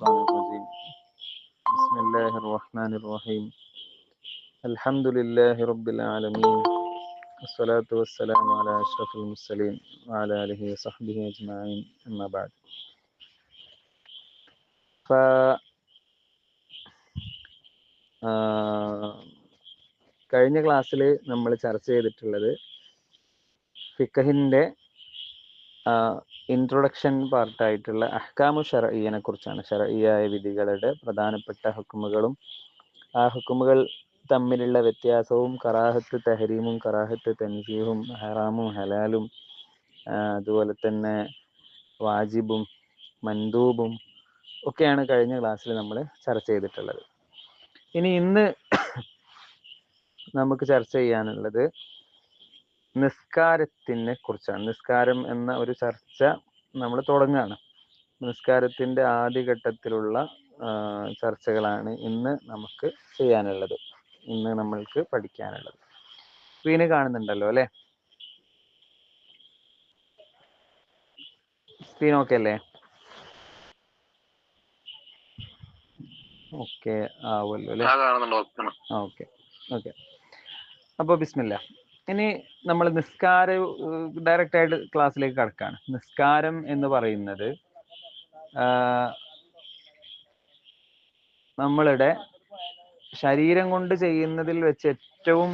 الشيطان الرجيم بسم الله الرحمن الرحيم الحمد لله رب العالمين والصلاة والسلام على أشرف المرسلين وعلى آله وصحبه أجمعين أما بعد ف ആഹ് കഴിഞ്ഞ ക്ലാസ്സിൽ നമ്മൾ ചർച്ച ചെയ്തിട്ടുള്ളത് ഫിക്കഹിൻ്റെ ഇൻട്രൊഡക്ഷൻ പാർട്ടായിട്ടുള്ള അഹ്കാമു ഷറഈനെ കുറിച്ചാണ്. ഷറഈയായ വിധികളുടെ പ്രധാനപ്പെട്ട ഹുക്കുമുകളും ആ ഹുക്കുമുകൾ തമ്മിലുള്ള വ്യത്യാസവും കറാഹത്ത് തഹരീമും കറാഹത്ത് തൻസീഹും ഹറാമും ഹലാലും അതുപോലെ തന്നെ വാജിബും മന്ദൂബും ഒക്കെയാണ് കഴിഞ്ഞ ക്ലാസ്സിൽ നമ്മൾ ചർച്ച ചെയ്തിട്ടുള്ളത്. ഇനി ഇന്ന് നമുക്ക് ചർച്ച ചെയ്യാനുള്ളത് നിസ്കാരത്തിനെ കുറിച്ചാണ്. നിസ്കാരം എന്ന ഒരു ചർച്ച നമ്മൾ തുടങ്ങുകയാണ് നിസ്കാരത്തിന്റെ ആദ്യഘട്ടത്തിലുള്ള ചർച്ചകളാണ് ഇന്ന് നമുക്ക് ചെയ്യാനുള്ളത്. ഇന്ന് നമ്മൾക്ക് പഠിക്കാനുള്ളത്. സ്ക്രീന് കാണുന്നുണ്ടല്ലോ അല്ലെ? സ്ക്രീൻ ഓക്കെ അല്ലേ? ഓക്കെ ആവുമല്ലോ അല്ലേ? ഓക്കെ. ഓക്കെ. ഓക്കെ. അപ്പോൾ ബിസ്മില്ല. ഇനി നമ്മൾ നിസ്കാര ഡയറക്റ്റ് ആയിട്ട് ക്ലാസ്സിലേക്ക് കടക്കാണ്. നിസ്കാരം എന്ന് പറയുന്നത് നമ്മളുടെ ശരീരം കൊണ്ട് ചെയ്യുന്നതിൽ വെച്ച് ഏറ്റവും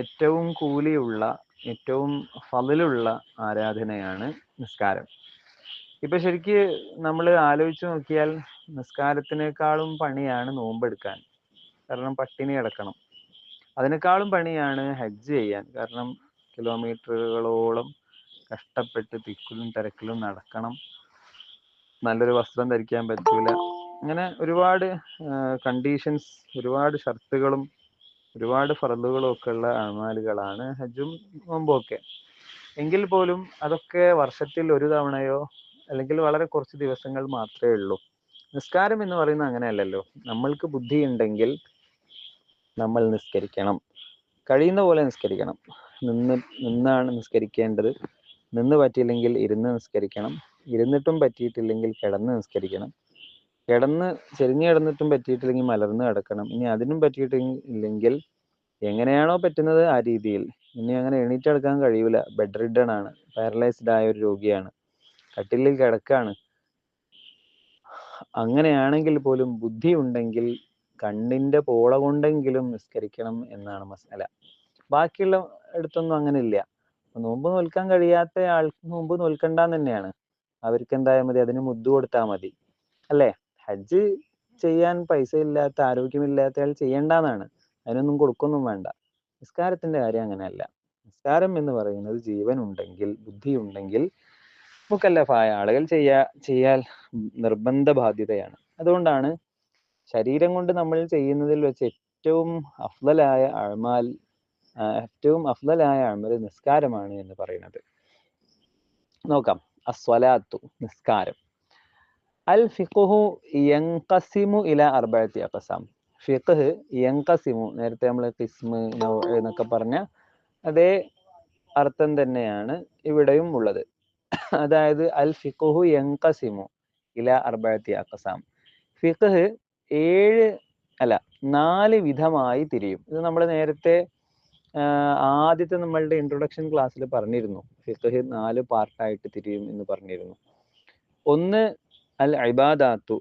ഏറ്റവും കൂലിയുള്ള ഏറ്റവും ഫലിലുള്ള ആരാധനയാണ് നിസ്കാരം. ഇപ്പൊ ശരിക്ക് നമ്മൾ ആലോചിച്ച് നോക്കിയാൽ നിസ്കാരത്തിനേക്കാളും പണിയാണ് നോമ്പെടുക്കാൻ. കാരണം പട്ടിണി കിടക്കണം. അതിനേക്കാളും പണിയാണ് ഹജ്ജ് ചെയ്യാൻ. കാരണം കിലോമീറ്ററുകളോളം കഷ്ടപ്പെട്ട് തിക്കിലും തിരക്കിലും നടക്കണം. നല്ലൊരു വസ്ത്രം ധരിക്കാൻ പറ്റൂല. അങ്ങനെ ഒരുപാട് കണ്ടീഷൻസ് ഒരുപാട് ഷർത്തുകളും ഒരുപാട് ഫറലുകളും ഒക്കെ ഉള്ള അമാലുകളാണ് ഹജ്ജും നോമ്പും ഒക്കെ. എങ്കിൽ പോലും അതൊക്കെ വർഷത്തിൽ ഒരു തവണയോ അല്ലെങ്കിൽ വളരെ കുറച്ച് ദിവസങ്ങൾ മാത്രമേ ഉള്ളൂ. നിസ്കാരം എന്ന് പറയുന്നത് അങ്ങനെയല്ലല്ലോ. നമ്മൾക്ക് ബുദ്ധി ഉണ്ടെങ്കിൽ നമ്മൾ നിസ്കരിക്കണം. കഴിയുന്ന പോലെ നിസ്കരിക്കണം. നിന്ന് നിന്നാണ് നിസ്കരിക്കേണ്ടത്. നിന്ന് പറ്റിയില്ലെങ്കിൽ ഇരുന്ന് നിസ്കരിക്കണം. ഇരുന്നിട്ടും പറ്റിയിട്ടില്ലെങ്കിൽ കിടന്ന് നിസ്കരിക്കണം. കിടന്ന് ചെരിഞ്ഞ് കിടന്നിട്ടും പറ്റിയിട്ടില്ലെങ്കിൽ മലർന്ന് കിടക്കണം. ഇനി അതിനും പറ്റിയിട്ടില്ലെങ്കിൽ എങ്ങനെയാണോ പറ്റുന്നത് ആ രീതിയിൽ. ഇനി അങ്ങനെ എണീറ്റെടുക്കാൻ കഴിയൂല. ബെഡ് റിഡൺ ആണ്. പാരലൈസ്ഡ് ആയ ഒരു രോഗിയാണ്. കട്ടിലിൽ കിടക്കാണ്. അങ്ങനെയാണെങ്കിൽ പോലും ബുദ്ധി ഉണ്ടെങ്കിൽ കണ്ണിന്റെ പോള കൊണ്ടെങ്കിലും നിസ്കരിക്കണം എന്നാണ് മസാല ബാക്കിയുള്ള അടുത്തൊന്നും അങ്ങനെ ഇല്ല നോമ്പ് നോൽക്കാൻ കഴിയാത്ത ആൾക്ക് നോമ്പ് നോൽക്കണ്ടെന്ന് തന്നെയാണ്. അവർക്ക് എന്തായാൽ മതി അതിന് മുദ്ദു കൊടുത്താൽ മതി. അല്ലേ? ഹജ്ജ് ചെയ്യാൻ പൈസ ഇല്ലാത്ത ആരോഗ്യമില്ലാത്ത ആൾ ചെയ്യേണ്ടെന്നാണ്. അതിനൊന്നും കൊടുക്കൊന്നും വേണ്ട. നിസ്കാരത്തിന്റെ കാര്യം അങ്ങനെയല്ല. നിസ്കാരം എന്ന് പറയുന്നത് ജീവൻ ഉണ്ടെങ്കിൽ ബുദ്ധി ഉണ്ടെങ്കിൽ മുക്കല്ലഫായ ആളുകൾ ചെയ്യാ ചെയ്യാൻ നിർബന്ധ ബാധ്യതയാണ് അതുകൊണ്ടാണ് ശരീരം കൊണ്ട് നമ്മൾ ചെയ്യുന്നതിൽ വെച്ച് ഏറ്റവും അഫ്ലലായ അഴമാൽ ഏറ്റവും അഫ്ലലായ അമൽ നിസ്കാരമാണ് എന്ന് പറയുന്നത്. നോക്കാം. അസ്വലാത്തു നിസ്കാരം. അൽ ഫിഖുഹു യൻഖസിമു ഇല അർബഅത്തി അഖസാം. ഫിഖ് യൻഖസിമു നേരത്തെ നമ്മൾ ഖിസ്മ് എന്നൊക്കെ പറഞ്ഞ അതേ അർത്ഥം തന്നെയാണ് ഇവിടെയും ഉള്ളത്. അതായത് അൽ ഫിഖുഹു യൻഖസിമു ഇല അർബഅത്തി അഖസാം. ഫിഖ് ഏഴ് അല്ല നാല് വിധമായി തിരിയും. ഇത് നമ്മൾ നേരത്തെ ആദ്യത്തെ നമ്മളുടെ ഇൻട്രൊഡക്ഷൻ ക്ലാസ്സിൽ പറഞ്ഞിരുന്നു. ഫിഖ് നാല് പാർട്ടായിട്ട് തിരിയും എന്ന് പറഞ്ഞിരുന്നു. ഒന്ന് അൽ ഇബാദാത്തു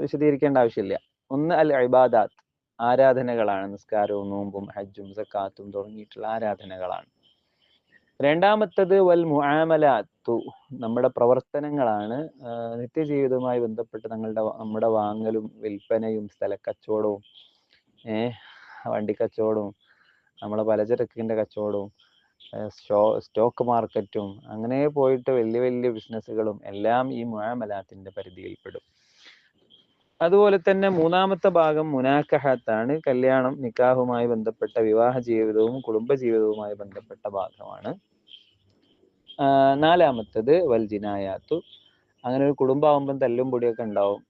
വിശദീകരിക്കേണ്ട ആവശ്യമില്ല. ഒന്ന് അൽ ഇബാദാത്ത് ആരാധനകളാണ്. നിസ്കാരവും നോമ്പും ഹജ്ജും സക്കാത്തും തുടങ്ങിയിട്ടുള്ള ആരാധനകളാണ്. രണ്ടാമത്തത് വൽ മുആമലാത്തു. നമ്മുടെ പ്രവർത്തനങ്ങളാണ് നിത്യജീവിതവുമായി ബന്ധപ്പെട്ട് നമ്മളുടെ നമ്മുടെ വാങ്ങലും വിൽപ്പനയും സ്ഥലക്കച്ചവടവും ഏഹ് വണ്ടിക്കച്ചവടവും നമ്മളെ പലചരക്കിന്റെ കച്ചവടവും സ്റ്റോ സ്റ്റോക്ക് മാർക്കറ്റും അങ്ങനെ പോയിട്ട് വലിയ വലിയ ബിസിനസ്സുകളും എല്ലാം ഈ മുആമലാത്തിന്റെ പരിധിയിൽപ്പെടും. അതുപോലെ തന്നെ മൂന്നാമത്തെ ഭാഗം മുനാക്കഹത്താണ്. കല്യാണം നിക്കാഹുമായി ബന്ധപ്പെട്ട വിവാഹ ജീവിതവും കുടുംബ ജീവിതവുമായി ബന്ധപ്പെട്ട ഭാഗമാണ്. നാലാമത്തത് വൽജിനായാത്തു. അങ്ങനെ ഒരു കുടുംബമാകുമ്പം തല്ലും പൊടിയൊക്കെ ഉണ്ടാവും.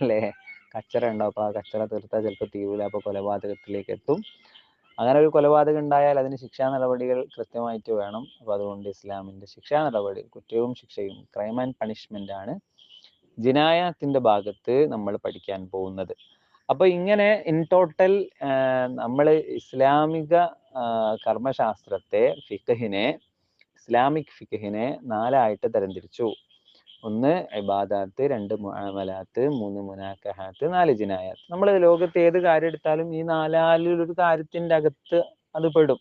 അല്ലേ? കച്ചറ ഉണ്ടാവും. അപ്പോൾ ആ കച്ചറ തീർത്താൽ ചിലപ്പോൾ തീരൂല. അപ്പോൾ കൊലപാതകത്തിലേക്ക് എത്തും. അങ്ങനെ ഒരു കൊലപാതകം ഉണ്ടായാൽ അതിന് ശിക്ഷാ നടപടികൾ കൃത്യമായിട്ട് വേണം. അപ്പോൾ അതുകൊണ്ട് ഇസ്ലാമിന്റെ ശിക്ഷാ നടപടി കുറ്റവും ശിക്ഷയും ക്രൈം ആൻഡ് പണിഷ്മെന്റ് ആണ് ജിനായത്തിന്റെ ഭാഗത്ത് നമ്മൾ പഠിക്കാൻ പോകുന്നത്. അപ്പോൾ ഇങ്ങനെ ഇൻ ടോട്ടൽ നമ്മൾ ഇസ്ലാമിക കർമ്മശാസ്ത്രത്തെ ഫിഖഹിനെ ഇസ്ലാമിക് ഫിഖിനെ നാലായിട്ട് തരംതിരിച്ചു. ഒന്ന് ഇബാദാത്ത് രണ്ട് മുഅമലാത്ത് മൂന്ന് മുനാക്കഹാത്ത് നാല് ജിനായാത്ത്. നമ്മൾ ലോകത്ത് ഏത് കാര്യം എടുത്താലും ഈ നാലാലൊരു കാര്യത്തിന്റെ അകത്ത് അത് പെടും.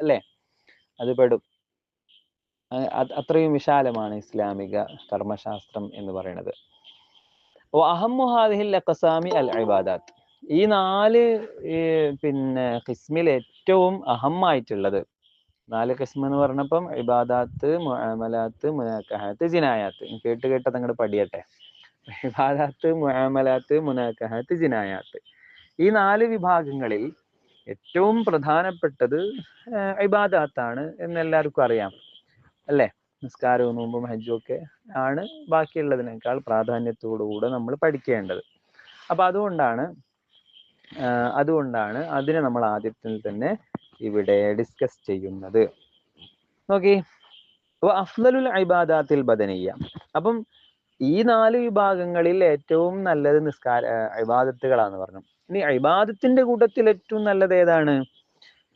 അല്ലേ? അത് പെടും. അത്രയും വിശാലമാണ് ഇസ്ലാമിക കർമ്മശാസ്ത്രം എന്ന് പറയുന്നത്. ഓ അഹമ്മു ഹാദിഹിൽ അഖസാമി അൽ ഇബാദാത്ത്. ഈ നാല് പിന്നെ ഖിസ്മിൽ ഏറ്റവും അഹമ്മായിട്ടുള്ളത് നാല് കസ്മ എന്ന് പറഞ്ഞപ്പം ഇബാദാത്ത് മുഅമലാത്ത് മുനാക്കഹാത്ത് ജിനായാത്ത്. കേട്ട് കേട്ട് അങ്ങോട്ട് പഠിയട്ടെ. ഇബാദാത്ത് മുഅമലാത്ത് മുനാക്കഹാത്ത് ജിനായാത്ത്. ഈ നാല് വിഭാഗങ്ങളിൽ ഏറ്റവും പ്രധാനപ്പെട്ടത് ഇബാദാത്താണ് എന്ന് എല്ലാവർക്കും അറിയാം. അല്ലേ? നിസ്കാരവും നോമ്പും ഹജ്ജും ഒക്കെ ആണ് ബാക്കിയുള്ളതിനേക്കാൾ പ്രാധാന്യത്തോടുകൂടെ നമ്മൾ പഠിക്കേണ്ടത്. അപ്പൊ അതുകൊണ്ടാണ് അതുകൊണ്ടാണ് അതിനെ നമ്മൾ ആദ്യത്തിൽ തന്നെ ഇവിടെ ഡിസ്കസ് ചെയ്യുന്നത്. നോക്കി. അപ്പൊ അഫ്ദലുൽ ഇബാദാത്തിൽ ബദനിയ. അപ്പം ഈ നാല് വിഭാഗങ്ങളിൽ ഏറ്റവും നല്ലത് നിസ്കാര ഇബാദത്തുകളാന്ന് പറഞ്ഞു. ഇനി ഇബാദത്തിന്റെ കൂട്ടത്തിൽ ഏറ്റവും നല്ലത് ഏതാണ്?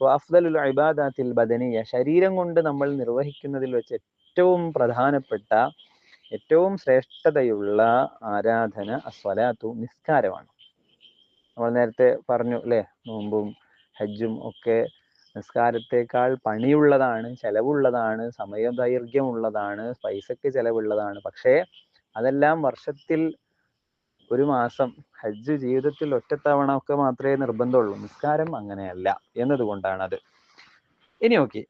അഫ്ദലുൽ ഇബാദാത്തിൽ ബദനിയ. ശരീരം കൊണ്ട് നമ്മൾ നിർവഹിക്കുന്നതിൽ വെച്ച് ഏറ്റവും പ്രധാനപ്പെട്ട ഏറ്റവും ശ്രേഷ്ഠതയുള്ള ആരാധന അസ്വലാത്തു നിസ്കാരമാണ്. നമ്മൾ നേരത്തെ പറഞ്ഞു അല്ലെ നോമ്പും ഹജ്ജും ഒക്കെ നിസ്കാരത്തെക്കാൾ പണിയുള്ളതാണ് ചെലവുള്ളതാണ് സമയ ദൈർഘ്യമുള്ളതാണ് പൈസക്ക് ചെലവുള്ളതാണ്. പക്ഷേ അതെല്ലാം വർഷത്തിൽ ഒരു മാസം ഹജ്ജ് ജീവിതത്തിൽ ഒറ്റത്തവണ ഒക്കെ മാത്രമേ നിർബന്ധമുള്ളൂ. നിസ്കാരം അങ്ങനെയല്ല എന്നതുകൊണ്ടാണ് അത് ഇനി ഓക്കെ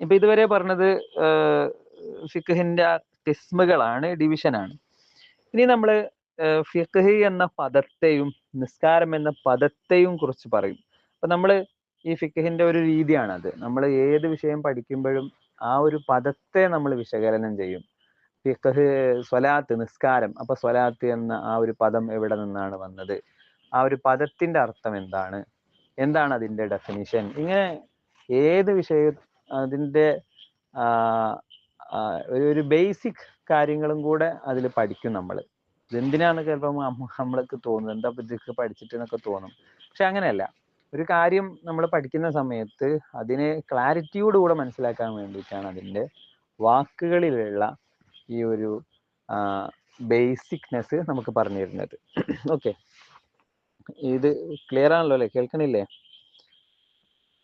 ഇപ്പൊ ഇതുവരെ പറഞ്ഞത് ഫിഖിന്റെ കിസ്മുകളാണ് ഡിവിഷനാണ്. ഇനി നമ്മൾ ഫിഖ് എന്ന പദത്തെയും നിസ്കാരം എന്ന പദത്തെയും കുറിച്ച് പറയും. അപ്പൊ നമ്മൾ ഈ ഫിക്കഹിന്റെ ഒരു രീതിയാണത്. നമ്മൾ ഏത് വിഷയം പഠിക്കുമ്പോഴും ആ ഒരു പദത്തെ നമ്മൾ വിശകലനം ചെയ്യും. ഫിഖ് സ്വലാത്ത് നിസ്കാരം. അപ്പൊ സ്വലാത്ത് എന്ന ആ ഒരു പദം എവിടെ നിന്നാണ് വന്നത്? ആ ഒരു പദത്തിന്റെ അർത്ഥം എന്താണ്? എന്താണ് അതിന്റെ ഡെഫിനിഷൻ ഇങ്ങനെ ഏത് വിഷയ അതിന്റെ ഒരു ബേസിക് കാര്യങ്ങളും കൂടെ അതിൽ പഠിക്കും നമ്മൾ. ഇതെന്തിനാണ് ചിലപ്പോൾ നമ്മൾക്ക് തോന്നുന്നത് എന്താ ഇതൊക്കെ പഠിച്ചിട്ട് എന്നൊക്കെ തോന്നും. പക്ഷെ അങ്ങനെയല്ല. ഒരു കാര്യം നമ്മൾ പഠിക്കുന്ന സമയത്ത് അതിനെ ക്ലാരിറ്റിയോടുകൂടെ മനസ്സിലാക്കാൻ വേണ്ടിയിട്ടാണ് അതിന്റെ വാക്കുകളിലുള്ള ഈ ഒരു ബേസിക്നെസ് നമുക്ക് പറഞ്ഞു തരുന്നത് ഓക്കെ. ഇത് ക്ലിയർ ആണല്ലോ അല്ലേ? കേൾക്കണില്ലേ?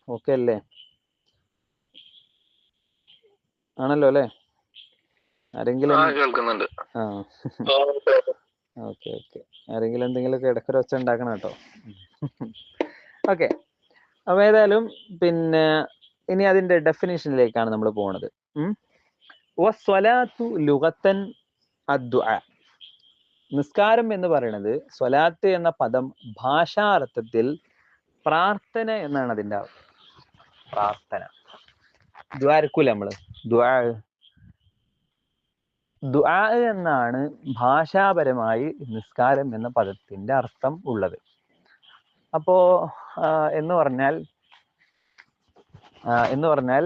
ഓക്കെ അല്ലേ? ആണല്ലോ അല്ലേ? ആരെങ്കിലും ആ ഓക്കെ ഓക്കെ. ആരെങ്കിലും എന്തെങ്കിലുമൊക്കെ ഇടയ്ക്കൊരു ഒച്ച ഉണ്ടാക്കണം കേട്ടോ. ഓക്കെ അപ്പൊ ഏതായാലും പിന്നെ ഇനി അതിന്റെ ഡെഫിനേഷനിലേക്കാണ് നമ്മൾ. വസ്വലാത്തു ലുഗത്തൻ നിസ്കാരം എന്ന് പറയുന്നത് സ്വലാത്ത് എന്ന പദം ഭാഷാർത്ഥത്തിൽ പ്രാർത്ഥന എന്നാണ് അർത്ഥം. പ്രാർത്ഥന. ദ്വാരക്കൂല നമ്മൾ. ദ്വാ എന്നാണ് ഭാഷാപരമായി നിസ്കാരം എന്ന പദത്തിന്റെ അർത്ഥം ഉള്ളത്. അപ്പോ എന്ന് പറഞ്ഞാൽ എന്ന് പറഞ്ഞാൽ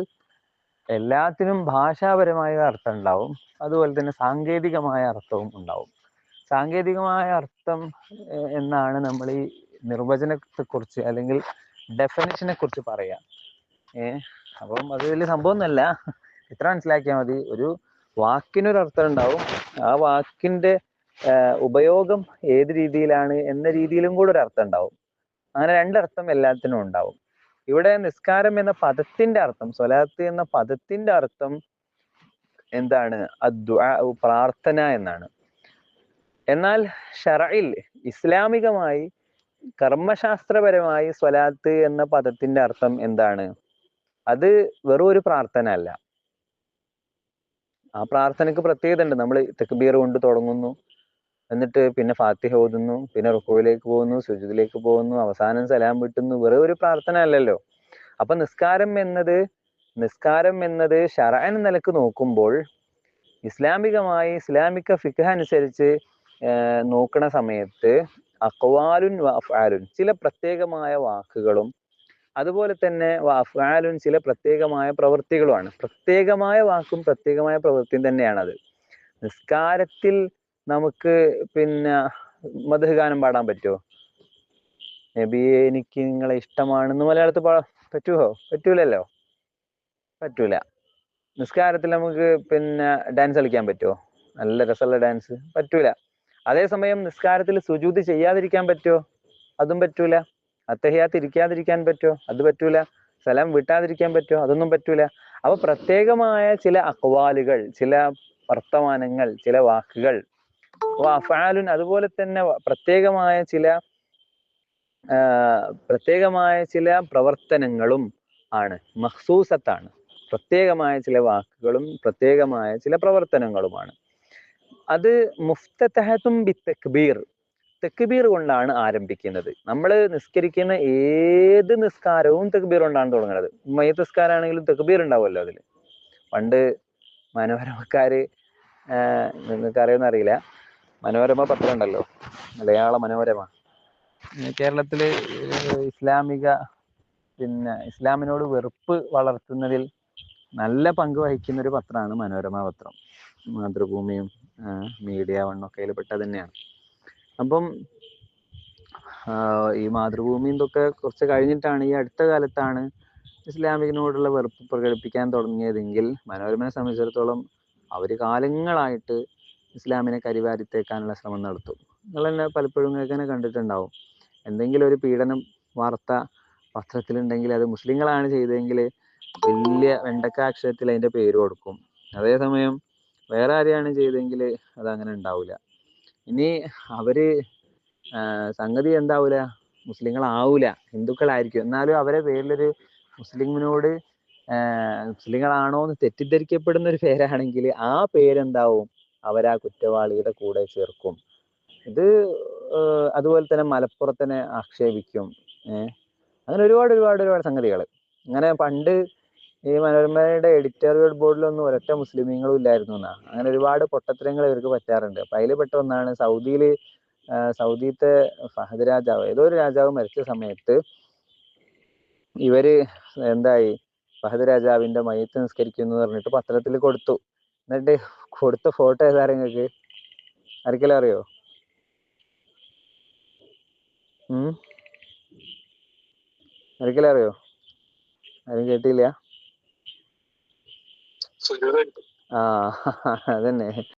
എല്ലാത്തിനും ഭാഷാപരമായ അർത്ഥം ഉണ്ടാവും. അതുപോലെ തന്നെ സാങ്കേതികമായ അർത്ഥവും ഉണ്ടാവും. സാങ്കേതികമായ അർത്ഥം എന്നാണ് നമ്മൾ ഈ നിർവചനത്തെ കുറിച്ച് അല്ലെങ്കിൽ ഡെഫിനിഷനെ കുറിച്ച് പറയാം. ഏ അപ്പം അത് വലിയ സംഭവമൊന്നുമല്ല. ഇത്ര മനസ്സിലാക്കിയാൽ മതി. ഒരു വാക്കിനൊരു അർത്ഥം ഉണ്ടാവും. ആ വാക്കിന്റെ ഉപയോഗം ഏത് രീതിയിലാണ് എന്ന രീതിയിലും കൂടെ ഒരു അർത്ഥം ഉണ്ടാവും. അങ്ങനെ രണ്ടർത്ഥം എല്ലാത്തിനും ഉണ്ടാവും. ഇവിടെ നിസ്കാരം എന്ന പദത്തിന്റെ അർത്ഥം സ്വലാത്ത് എന്ന പദത്തിന്റെ അർത്ഥം എന്താണ്? പ്രാർത്ഥന എന്നാണ്. എന്നാൽ ഷറയിൽ ഇസ്ലാമികമായി കർമ്മശാസ്ത്രപരമായി സ്വലാത്ത് എന്ന പദത്തിന്റെ അർത്ഥം എന്താണ്? അത് വെറും ഒരു പ്രാർത്ഥന അല്ല. ആ പ്രാർത്ഥനയ്ക്ക് പ്രത്യേകത ഉണ്ട് നമ്മൾ തെക്കുബീർ കൊണ്ട് തുടങ്ങുന്നു. എന്നിട്ട് പിന്നെ ഫാത്തിഹ ഓതുന്നു പിന്നെ റുക്കോയിലേക്ക് പോകുന്നു സുജുദിലേക്ക് പോകുന്നു അവസാനം സലാം വിട്ടുന്നു വെറും ഒരു പ്രാർത്ഥന അല്ലല്ലോ. അപ്പൊ നിസ്കാരം എന്നത് നിസ്കാരം എന്നത് ഷറാൻ നിലയ്ക്ക് നോക്കുമ്പോൾ ഇസ്ലാമികമായി ഇസ്ലാമിക ഫിഖ്ഹ് അനുസരിച്ച് നോക്കണ സമയത്ത് അക്വാലുൻ വഅഫ്ആലുൻ ചില പ്രത്യേകമായ വാക്കുകളും അതുപോലെ തന്നെ വഅഫ്ആലുൻ ചില പ്രത്യേകമായ പ്രവൃത്തികളുമാണ്. പ്രത്യേകമായ വാക്കും പ്രത്യേകമായ പ്രവൃത്തിയും തന്നെയാണത്. നിസ്കാരത്തിൽ നമുക്ക് പിന്നെ മധു ഗാനം പാടാൻ പറ്റുമോ നബിയെ എനിക്ക് നിങ്ങളെ ഇഷ്ടമാണെന്ന് മലയാളത്തിൽ പാടാൻ പറ്റുമോ പറ്റൂലല്ലോ. പറ്റൂല. നിസ്കാരത്തിൽ നമുക്ക് പിന്നെ ഡാൻസ് കളിക്കാൻ പറ്റുമോ നല്ല രസമുള്ള ഡാൻസ് പറ്റൂല. അതേസമയം നിസ്കാരത്തിൽ സുജൂതി ചെയ്യാതിരിക്കാൻ പറ്റുമോ അതും പറ്റൂല. അത്തഹിയാത്ത് ഇരിക്കാതിരിക്കാൻ പറ്റുമോ അത് പറ്റൂല. സലാം വിട്ടാതിരിക്കാൻ പറ്റുമോ അതൊന്നും പറ്റൂല. അപ്പൊ പ്രത്യേകമായ ചില അക്വാലുകൾ ചില വർത്തമാനങ്ങൾ ചില വാക്കുകൾ അഫാലുൻ അതുപോലെ തന്നെ പ്രത്യേകമായ ചില പ്രത്യേകമായ ചില പ്രവർത്തനങ്ങളും ആണ്. മഹ്സൂസത്താണ് പ്രത്യേകമായ ചില വാക്കുകളും പ്രത്യേകമായ ചില പ്രവർത്തനങ്ങളുമാണ്. അത് മുഫ്തഹത്തും ബി തക്ബീർ തെക്ബീർ കൊണ്ടാണ് ആരംഭിക്കുന്നത്. നമ്മൾ നിസ്കരിക്കുന്ന ഏത് നിസ്കാരവും തക്ബീർ കൊണ്ടാണ് തുടങ്ങുന്നത്. മയ്യത്ത് നിസ്കാരമാണെങ്കിലും തക്ബീർ ഉണ്ടാവുമല്ലോ അതിൽ പണ്ട് മനോരമക്കാര് നിങ്ങൾക്ക് അറിയുന്ന അറിയില്ല. മനോരമ പത്രം ഉണ്ടല്ലോ. മലയാള മനോരമ. കേരളത്തിൽ ഇസ്ലാമിക പിന്നെ ഇസ്ലാമിനോട് വെറുപ്പ് വളർത്തുന്നതിൽ നല്ല പങ്ക് വഹിക്കുന്ന ഒരു പത്രമാണ് മനോരമ പത്രം. മാതൃഭൂമിയും മീഡിയ വണ്ണൊക്കെ അതിൽ പെട്ടത് തന്നെയാണ്. അപ്പം ഈ മാതൃഭൂമിയും ഇതൊക്കെ കുറച്ച് കഴിഞ്ഞിട്ടാണ് ഈ അടുത്ത കാലത്താണ് ഇസ്ലാമിനോടുള്ള വെറുപ്പ് പ്രകടിപ്പിക്കാൻ തുടങ്ങിയതെങ്കിൽ മനോരമയെ സംബന്ധിച്ചിടത്തോളം അവർ കാലങ്ങളായിട്ട് ഇസ്ലാമിനെ കരിവാരിത്തേക്കാനുള്ള ശ്രമം നടത്തും. നിങ്ങൾ തന്നെ പലപ്പോഴും ഇങ്ങനെ കണ്ടിട്ടുണ്ടാവും. എന്തെങ്കിലും ഒരു പീഡനം വാർത്ത പത്രത്തിലുണ്ടെങ്കിൽ അത് മുസ്ലിങ്ങളാണ് ചെയ്തതെങ്കിൽ വലിയ വെണ്ടക്ക അക്ഷരത്തിൽ അതിന്റെ പേര് കൊടുക്കും. അതേസമയം വേറെ ആരെയാണ് ചെയ്തതെങ്കിൽ അത് അങ്ങനെ ഉണ്ടാവില്ല ഇനി അവർ സംഗതി എന്താവൂല? മുസ്ലിങ്ങളാവൂല. ഹിന്ദുക്കളായിരിക്കും. എന്നാലും അവരെ പേരിലൊരു മുസ്ലിമിനോട് മുസ്ലിങ്ങളാണോ എന്ന് തെറ്റിദ്ധരിക്കപ്പെടുന്ന ഒരു പേരാണെങ്കിൽ ആ പേരെന്താവും? അവരാ കുറ്റവാളിയുടെ കൂടെ ചേർക്കും. ഇത് അതുപോലെ തന്നെ മലപ്പുറത്തിനെ ആക്ഷേപിക്കും. ഏഹ് അങ്ങനെ ഒരുപാട് ഒരുപാട് ഒരുപാട് സംഗതികൾ അങ്ങനെ പണ്ട് ഈ മനോരമയുടെ എഡിറ്റോറിയൽ ബോർഡിലൊന്നും ഒരൊറ്റ മുസ്ലിമീങ്ങളും ഇല്ലായിരുന്നു എന്നാ. അങ്ങനെ ഒരുപാട് പൊട്ടത്തരങ്ങൾ ഇവർക്ക് പറ്റാറുണ്ട്. അപ്പൊ അതിൽ പെട്ട ഒന്നാണ് സൗദിയിൽ സൗദിത്തെ ഫഹദ് രാജാവ്. ഏതോ ഒരു രാജാവ് മരിച്ച സമയത്ത് ഇവർ എന്തായി? ഫഹദ് രാജാവിന്റെ മയ്യത്ത് നിസ്കരിക്കുന്നു പറഞ്ഞിട്ട് പത്രത്തിൽ കൊടുത്തു. എന്നിട്ട് കൊടുത്ത ഫോട്ടോ ഏതാ നിങ്ങൾക്ക് ആർക്കെല്ലാം അറിയോ? ഉം? ആർക്കെല്ലാം അറിയോ? ആരും കേട്ടില്ല? ആ അതന്നെ.